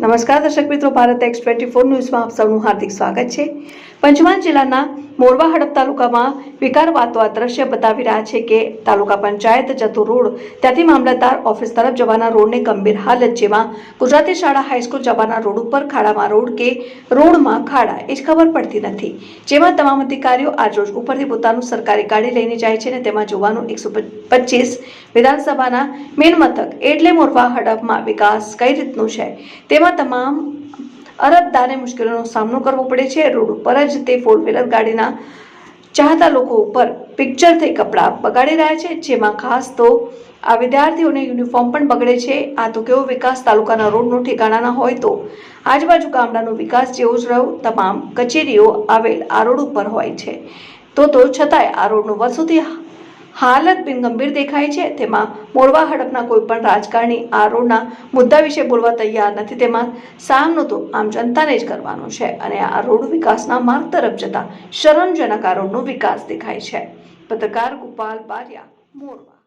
નમસ્કાર દર્શક મિત્રો ભારત એક્સ ટ્વેન્ટી ફોર ન્યૂઝમાં આપ સૌનું હાર્દિક સ્વાગત છે. પંચમહાલ જિલ્લાના મોરવા હડપ તાલુકામાં વિકારવાતો આ દ્રશ્ય બતાવી રહ્યા છે કે તાલુકા પંચાયત જતો રોડ, ત્યાંથી મામલતદાર ઓફિસ તરફ જવાના રોડને ગંભીર હાલત જેમાં ગુજરાતી શાળા હાઈસ્કૂલ જવાના રોડ ઉપર ખાડામાં રોડ કે રોડમાં ખાડા એ જ ખબર પડતી નથી. જેમાં તમામ અધિકારીઓ આજરોજ ઉપરથી પોતાનું સરકારી ગાડી લઈને જાય છે અને તેમાં જોવાનું એકસો પચીસ વિધાનસભાના મેન મથક એટલે મોરવા હડપમાં વિકાસ કઈ રીતનું છે? તેમાં તમામ અરજદારને મુશ્કેલીનો સામનો કરવો પડે છે. રોડ ઉપર જ તે ફોર વ્હીલર ગાડીના ચાહતા લોકો ઉપર પિક્ચર થઈ કપડાં બગાડી રહ્યા છે. જેમાં ખાસ તો આ વિદ્યાર્થીઓને યુનિફોર્મ પણ બગડે છે. આ તો કેવો વિકાસ તાલુકાના રોડનો ઠેકાણા ના હોય તો. આજુબાજુ ગામડાનો વિકાસ જેવો જ રહ્યો. તમામ કચેરીઓ આવેલ આ રોડ ઉપર હોય છે. તો તો છતાંય આ રોડનું વર્ષોથી હાલત બિનગંભીર દેખાય છે. તેમાં મોરવા હડપના કોઈપણ રાજકારણી આરોના મુદ્દા વિશે બોલવા તૈયાર નથી. તેમાં સામનો તો આમ જનતાને જ કરવાનો છે અને આ રોડ વિકાસના માર્ગ તરફ જતા શરમજનક આ રોડનો વિકાસ દેખાય છે. પત્રકાર ગોપાલ બારિયા, મોરવા.